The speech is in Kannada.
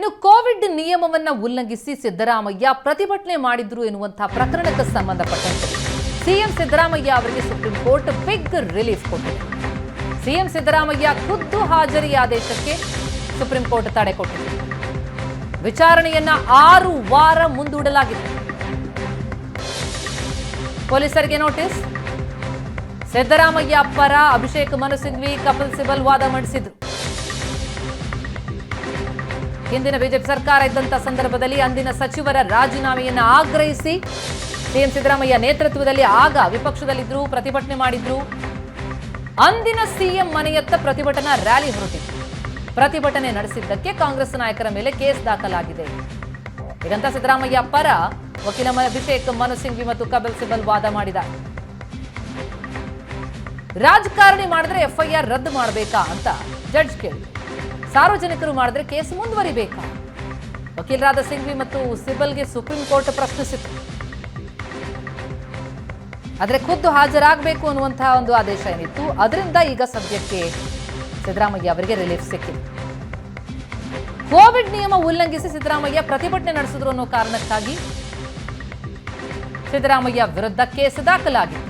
ಇನ್ನು ಕೋವಿಡ್ ನಿಯಮವನ್ನ ಉಲ್ಲಂಘಿಸಿ ಸಿದ್ದರಾಮಯ್ಯ ಪ್ರತಿಭಟನೆ ಮಾಡಿದ್ರು ಎನ್ನುವಂತಹ ಪ್ರಕರಣಕ್ಕೆ ಸಂಬಂಧಪಟ್ಟಂತೆ. ಸಿಎಂ ಸಿದ್ದರಾಮಯ್ಯ ಅವರಿಗೆ ಸುಪ್ರೀಂ ಕೋರ್ಟ್ ಬಿಗ್ ರಿಲೀಫ್ ಕೊಟ್ಟಿದೆ. ಸಿಎಂ ಸಿದ್ದರಾಮಯ್ಯ ಖುದ್ದು ಹಾಜರಿ ಆದೇಶಕ್ಕೆ ಸುಪ್ರೀಂ ಕೋರ್ಟ್ ತಡೆ ಕೊಟ್ಟಿದೆ. ವಿಚಾರಣೆಯನ್ನ ಆರು ವಾರ ಮುಂದೂಡಲಾಗಿದೆ. ಪೊಲೀಸರಿಗೆ ನೋಟಿಸ್. ಸಿದ್ದರಾಮಯ್ಯ ಪರ ಅಭಿಷೇಕ್ ಮನು ಸಿಂಘ್ವಿ, ಕಪಿಲ್ ಸಿಬಲ್ ವಾದ ಮಂಡಿಸಿದ್ರು. ಹಿಂದಿನ ಬಿಜೆಪಿ ಸರ್ಕಾರ ಇದ್ದಂಥ ಸಂದರ್ಭದಲ್ಲಿ ಅಂದಿನ ಸಚಿವರ ರಾಜೀನಾಮೆಯನ್ನು ಆಗ್ರಹಿಸಿ ಸಿಎಂ ಸಿದ್ದರಾಮಯ್ಯ ನೇತೃತ್ವದಲ್ಲಿ ಆಗ ವಿಪಕ್ಷದಲ್ಲಿದ್ದರು ಪ್ರತಿಭಟನೆ ಮಾಡಿದ್ರು. ಅಂದಿನ ಸಿಎಂ ಮನೆಯತ್ತ ಪ್ರತಿಭಟನಾ ರ್ಯಾಲಿ ಹೊರಟಿತ್ತು. ಪ್ರತಿಭಟನೆ ನಡೆಸಿದ್ದಕ್ಕೆ ಕಾಂಗ್ರೆಸ್ ನಾಯಕರ ಮೇಲೆ ಕೇಸ್ ದಾಖಲಾಗಿದೆ. ಇದಂತ ಸಿದ್ದರಾಮಯ್ಯ ಪರ ವಕೀಲ ಅಭಿಷೇಕ್ ಮನು ಸಿಂಘ್ವಿ ಮತ್ತು ಕಪಿಲ್ ಸಿಬಲ್ ವಾದ ಮಾಡಿದ್ದಾರೆ. ರಾಜಕಾರಣಿ ಮಾಡಿದ್ರೆ ಎಫ್ಐಆರ್ ರದ್ದು ಮಾಡಬೇಕಾ ಅಂತ ಜಡ್ಜ್ ಕೇಳಿದ್ರು. ಸಾರ್ವಜನಿಕರು ಮಾಡಿದ್ರೆ ಕೇಸ್ ಮುಂದುವರಿಬೇಕಾ? ವಕೀಲರಾದ ಸಿಂಘ್ವಿ ಮತ್ತು ಸಿಬಲ್ಗೆ ಸುಪ್ರೀಂ ಕೋರ್ಟ್ ಪ್ರಶ್ನಿಸಿತ್ತು. ಆದರೆ ಖುದ್ದು ಹಾಜರಾಗಬೇಕು ಅನ್ನುವಂತಹ ಒಂದು ಆದೇಶ ಏನಿತ್ತು? ಅದರಿಂದ ಈಗ ಸದ್ಯಕ್ಕೆ ಸಿದ್ದರಾಮಯ್ಯ ಅವರಿಗೆ ರಿಲೀಫ್ ಸಿಕ್ಕಿದೆ. ಕೋವಿಡ್ ನಿಯಮ ಉಲ್ಲಂಘಿಸಿ ಸಿದ್ದರಾಮಯ್ಯ ಪ್ರತಿಭಟನೆ ನಡೆಸಿದ್ರು ಅನ್ನೋ ಕಾರಣಕ್ಕಾಗಿ ಸಿದ್ದರಾಮಯ್ಯ ವಿರುದ್ಧ ಕೇಸ್ ದಾಖಲಾಗಿದೆ